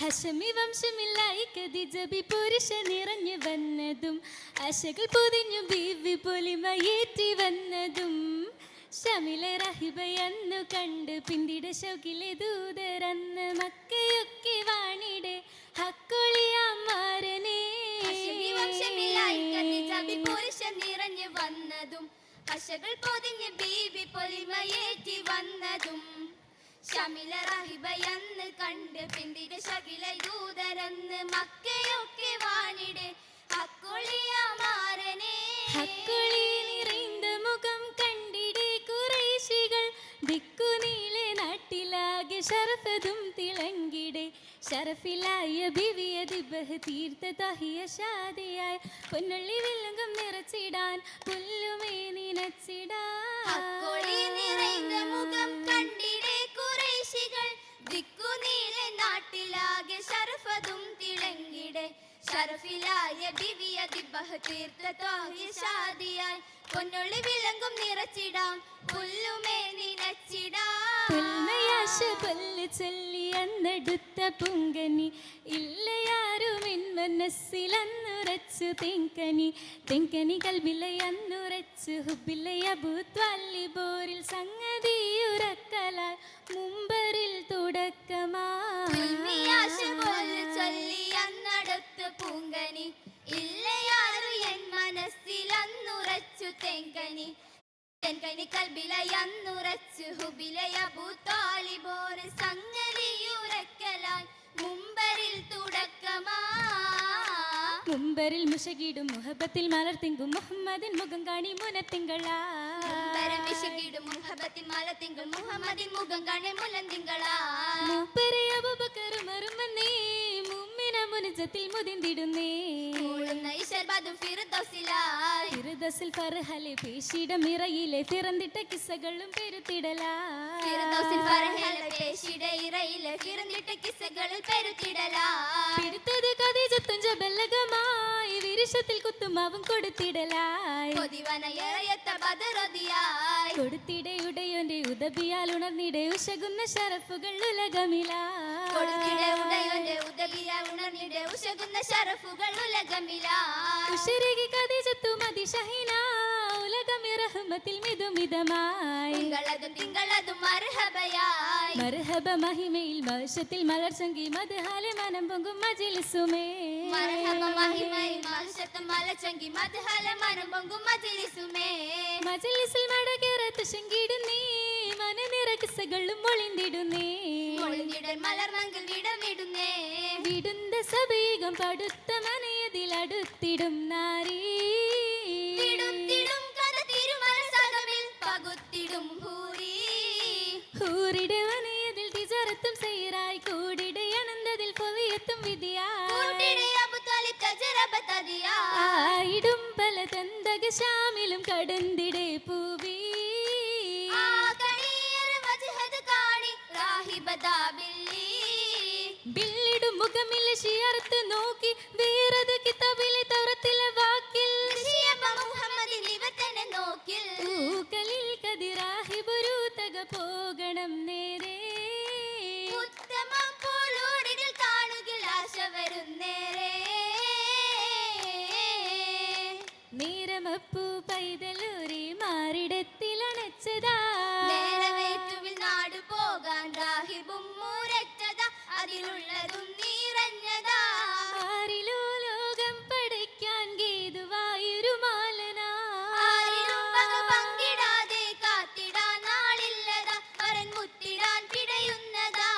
ഹഷമി വംശമില്ലായി കതിജബി പുരുഷ നിറഞ്ഞു വന്നതും ആശകൾ പൊതിഞ്ഞു ബീവി പൊലിമയേറ്റി വന്നതും. ശമില റഹിബയന്നു കണ്ട് പിന്തിട ശോകിലെ ദൂതരന്ന് മക്കയൊക്കെ വാണിടെ ഹക്കൊളിയാമാരനെ പുരുഷൻ നിറഞ്ഞു വന്നതും അശകൾ പൊതിഞ്ഞ് ബീവി പൊലിമയേറ്റി വന്നതും. ശമില റഹിബയെന്ന് കണ്ട് പിന്തിര ശകില ദൂതരെന്ന് മക്കയൊക്കെ വാണിട് ഹക്കുളിയ മാറനെ ഹക്കുളി നിറൈന്ത മുഖം കണ്ടിട് കുറേശികൾ. ദിക്കുനീളെ നാട്ടിലാകെ ഷറഫതും തിളങ്ങിടേ. ഷറഫിലായ ബിവിയ ബഹ് തീർത്ത തഹിയ ശാദിയായി പൊന്നുള്ളി വില്ലങ്കം നിറച്ചിടാൻ പുല്ലുമേ നിനച്ചിടാൻ. ഹക്കുളി നിറൈന്ത താഹി ഷാദിയായി പൊന്നൊളി വിളങ്കും നിറച്ചിടാം. പുല്ലുമേ നിനച്ചിടാം. പുൽമയാശ പല്ല് ചൊല്ലി അന്നെടുത്ത പുങ്കനി. ഇല്ലയാരും മനസ്സിലന്നുറച്ചു തെങ്കനി. തെങ്കനി കൽബിലയന്നുറച്ചു ഹുബിലയബൂത്വല്ലി ബോരിൽ സംഗതിയുറക്കലാൽ മുമ്പറിൽ ഉൽമിയാശ പോലെ തുടക്കമാ ചൊല്ലി അന്നടുത്ത് പൂങ്കനി. കൽബിലയന്നുറച്ചു ഹുബിലയബൂത്താലിബോര് സംഗതിയുറക്കലാൽ മുമ്പരിൽ തുടക്കമാ. മുഷകിടും മുഹബത്തിൽ മലർത്തിങ്കും മുഹമ്മദിൻ മുഖം കാണി മുനത്തിങ്കളാ. പരമിഷകിടും മുഹബത്തിൻ മലത്തിങ്കൾ മുഹമ്മദിൻ മുഖം കാണി മുലന്തിങ്കളാ മൂപ്പരെ മുമ്മിന മുനുജത്തിൽ മുതിന്തിടുന്നേ ഫിറുദസിൽ ഫർഹലെ പേശിടം ഇറയിലെ പിറന്നിട്ട കിസ്സകളും ജബല്ലകമായി വിരുഷത്തിൽ കുത്തുമാവും കൊടുത്തിടലായി. കൊടുത്തിടയുടയോന്റെ ഉദബിയാൽ ഉണർന്നിടെ ഉശകുന്ന ഷറഫുകൾ ഉലകമിലാ ഉശകുന്ന ശരഫുകൾ ഉലകമിലാ. ഉശരകി കതിജത്തും അതിശഹിന ഉലകമിറഹമത്തിൽ മിതുമിതമായി തിങ്കളതും തിങ്കളതും മർഹബയായി. മർഹബ മഹിമയിൽ മഹർഷത്തിൽ മലർച്ചങ്കി മധുഹാലെ മനം പൊങ്കും മജിലിസുമേ. മർഹബ മഹിമൈ മഹശത്തും മലച്ചങ്കി മദ്ഹല മനം പൊങ്കും മജിലിസുമേ. മജിലിസിൽ മടകേറത്ത് ശങ്കിടുന്നേ മനനിറ കിസ്സകളും ഒളിന്തിടുന്നേ. ഒളിഞ്ഞിടൽ മലർമങ്കിൽ വിടർന്നിടുന്നേ വിടുന്ന സബീകം പടുത്ത മനയതിൽ അടുത്തിടും നാരീ. തിടുത്തിടും കഥ തിരുമനസകമിൽ പകുത്തിടും റാഹിബദാബില്ലി ബില്ലിടും മുഖമില്ല ഷിയർത്ത് നോക്കി. വേറത് കിതാബിലെ തൗറത്തിലെ വാക്കിൽ. ഋഷിയപ്പ മുഹമ്മദിൻ ഇവത്തന്നെ നോക്കിൽ. ഊക്കലിൽ കതിരാഹിബുരു തക പോകണം നേരെ. ഉത്തമം പോലോടികൾ കാണുകിൽ ആശ വരുന്നേരേ നേരമപ്പു പൈതലൂരി മാറിടത്തിലണച്ചതാ. നേരവേറ്റുവിൽ അതിലുള്ളതും നിറഞ്ഞതാ. ആരിലോ ലോകം പടയ്ക്കാൻ ഗേതുവായൊരു മാലനാ. ആരിലും വക പങ്കിടാതെ കാത്തിടാൻ നാളില്ലതാ വരൻ മുത്തിടാൻ പിടയുന്നതാ.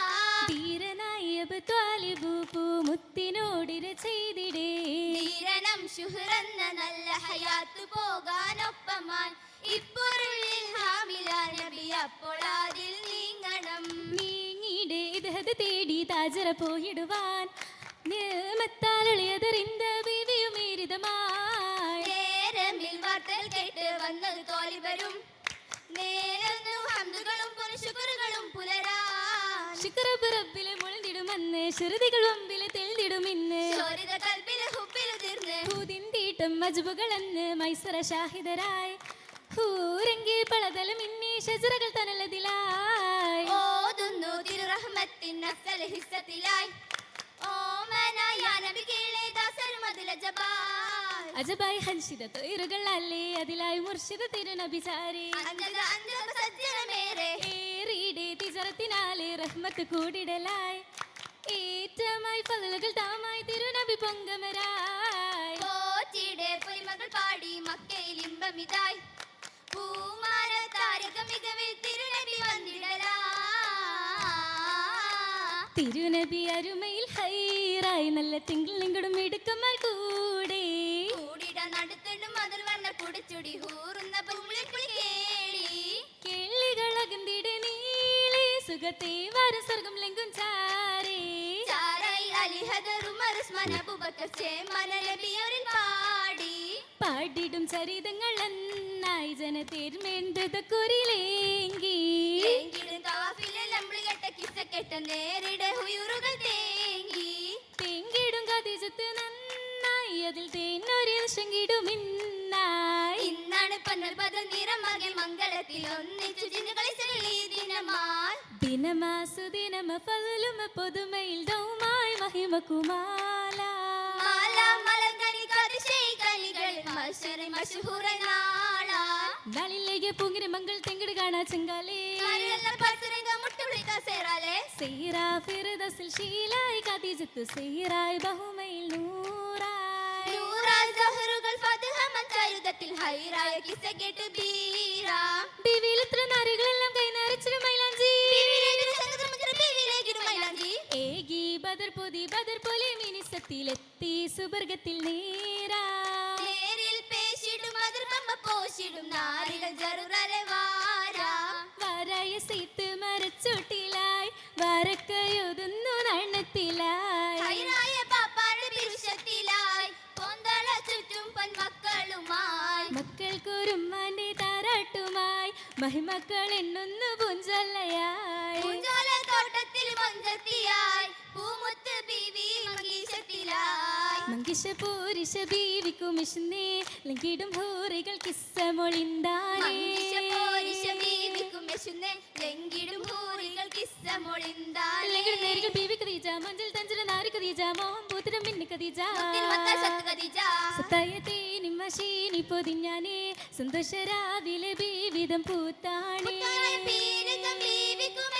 ധീരനായബ് ത്വാലിബു പൂമുത്തിനോടിര ചെയ്തിടേ. ധീരനം ശുഹ്റെന്ന നല്ല ഹയാത്ത് പോകാനൊപ്പമാൻ. ഇപ്പൊരുള്ളിൽ ഹാമില നബി അപ്പോൾ അതിൽ നീങ്ങണം. നീങ്ങിടെ ഇതത് തേടി പോയിടുവാൻ നിയമത്താലുളിയതറിந்த ബീവിയുമേരിതമായി നേരമിൽ വാർത്തൽ കേട്ട് വന്നത് തോലിവരും നേരന്നു മുളന്തിടുമെന്ന് ശ്രുതികൾ മജുബുകളെന്ന് ഷാഹിദരായി ഹൂരങ്കി പളതലും ഇന്നീ ഷജറകൾ തനലതിലായി അഫ്സൽ ഹിസ്സത്തിലായി. ഓമന യാ നബി കീഴേ ദാസർ മധുല ജബാൽ അജബായി ഹൻഷിത തൊയറുകൾ അല്ലേ അതിലായി മുർഷിദ തിരുനബിചാരി അഞ്ചക സജ്ജന സജ്ജനമേറെ. ഏറിയുടെ തിജറത്തിനാലെ റഹ്മത്ത് കൂടിടലായി. ഏറ്റമായി ഫലകൾ താമായി തിരുനബി പൊങ്കമരായി. പോറ്റിയുടെ പൊലിമകൾ പാടി മക്കയിൽ ഇമ്പമിതായി. പൂമാര താരക മികവിൽ തിരുനബി തിരുനബി അരുമയിൽ ഹൈറായി നല്ല തിങ്കളിലും ഇടുക്കന്മാർ കൂടെ. കൂടിട നടുത്തിടും മതിൽ വന്ന കുടിച്ചുടി ഹൂറുന്ന കേളികളകന്തിടെ നീളെ സുഖത്തെ വാര സ്വർഗം ലംഘും ചാരേ. ചാരായി അലിഹദർ ഉമർ ഉസ്മാൻ അബൂബക്കർ ചേമന നബിയോരിൽ പാടി. പാടിടും ചരിതങ്ങൾ എന്നായി ജനതേർമേണ്ടതൊക്കുരിലേങ്കി എങ്കിലും തവാഫിലെ നേരിട ഹുയൂറുകൾ തേങ്ങി. തെങ്കിടും കതിജത്ത് നന്നായി. അതിൽ തേന്നൊരു ശങ്കിടുമിന്നായി ഇന്നാണ് പന്നൽ പദം നിറമകെ മംഗളത്തിൽ ഒന്നിച്ചു ചെല്ലി ദിനമാൽ ദിനമാസു ദിനമ ഫലുമ പൊതുമയിൽ ദൗമായി മഹിമകുമാല മാല മലർകനി കതിശൈ കലികൾ മഷറി മഷഹൂറ നാളാ. നാളിലേക്ക് പൂങ്കിന് മങ്ങൾ തെങ്കിട് കാണാ ചെങ്കാലേ. കസേറാലേ സീറാ ഫിർദസിൽ ശീലായി കതിജത്ത് സീറായി ബഹുമയിൽ നൂറായി. നൂറാ സഹറുകൾ ഫതഹ മഞ്ചായുധത്തിൽ ഹൈറായ കിസ്സ കേട്ട് ബീരാ ബിവിയിൽ ഇത്ര നാരുകളെല്ലാം കൈ നിറച്ചിരു മൈലാഞ്ചി. ഏകി ബദർ പൊതി ബദർ പോലെ മിനിസത്തിലെത്തി സുബർഗത്തിൽ നേരാ. നേരിൽ പേശിടും അതിർക്കമ്മ പോശിടും നാരികൾ ജറുറരെ വാരാ. വരായ സീത്ത് മരച്ചോട്ടിലായി വരക്കയൊതുന്നു നണ്ണത്തിലായി. മക്കൾക്കൊരുമ്മാന്റെ താരാട്ടുമായി. മഹിമക്കൾ എണ്ണുന്നു പുഞ്ചൊല്ലയായി. പൂഞ്ചോല തോട്ടത്തിൽ പൂമുത്ത് ബീവി മങ്കിഷ പൂരിഷ ബീവിക്കും ഇഷ്ന്നേ ലങ്കിടും ഭൂറികൾ കിസ്സ മുത്തിൻ മക്കൾ സത്ത് ഖദീജ. സത്തായത്തെ നിമ്മശീനി പൊതിഞ്ഞാനേ സന്തോഷരാവിലെ ബീവിധം പൂത്താണേ. മുത്തായ പീരകം ബീവിക്കും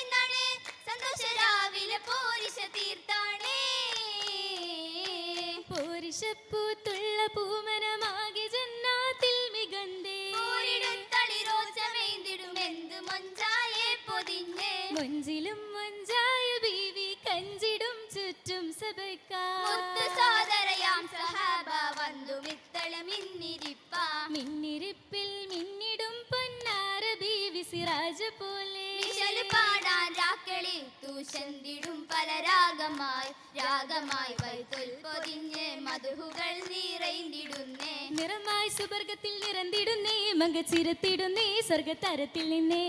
പാടാൻ രാക്കളി തൂശന്തിടും പല രാഗമായി. രാഗമായി വൈത്തുൽ പൊതിഞ്ഞ് മധുഹുകൾ നിറയിടുന്നേ നിറമായി സുവർഗത്തിൽ നിറന്തിടുന്നേ മകച്ചിരത്തിടുന്നേ സ്വർഗത്തരത്തിൽ നിന്നേ.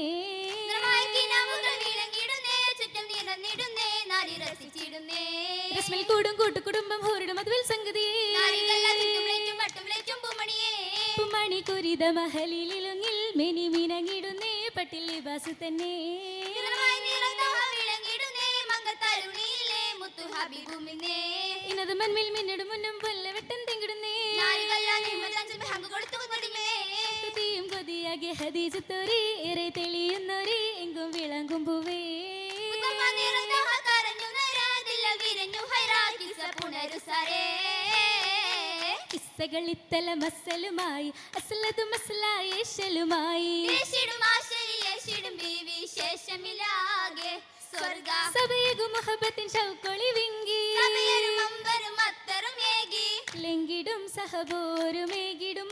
കൂടും കൂട്ടുകുടുംബം ഹോരിടും അതുവിൽ സംഗതിയേ നാരികളെല്ലാം വിളിച്ചും പട്ടും വിളിച്ചും പൂമണിയേ മണി കുരിത മഹലിലുങ്ങിൽ മെനി മിനങ്ങിടുന്നേ പട്ടിൽ ലിബാസ് തന്നെ ഇന്നത് മിന്നിടും മുന്നും തെങ്കിടുന്നേ. കൊതിയും കൊതിയാകെ ഹദീജത്തൊരി തെളിയുന്നൊരി എങ്കും പൂവേ പുനരുസരേ കിസ്സകൾ ഇത്തല മസലുമായി അസലതു മസലായേശലുമായി സഭയകു മുഹബത്തിൻ വിങ്കി. ലെങ്കിടും സഹബോരുമേകിടും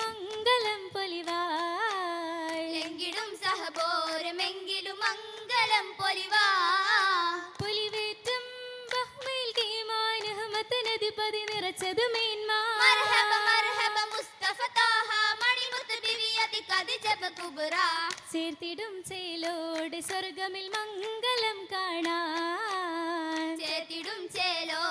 പൊലിവായി. സഹബോരമെങ്കിലും പൊലിവാ. പൊലിവേറ്റം ബഹ്മയിൽ കീമാൻ അഹമ്മത്തനധിപതി നിറച്ചത് മേന്മാ കതി ചേർത്തിടും ചേലോട് സ്വർഗമിൽ മംഗളം കാണാൻ. ചേർത്തിടും ചേലോ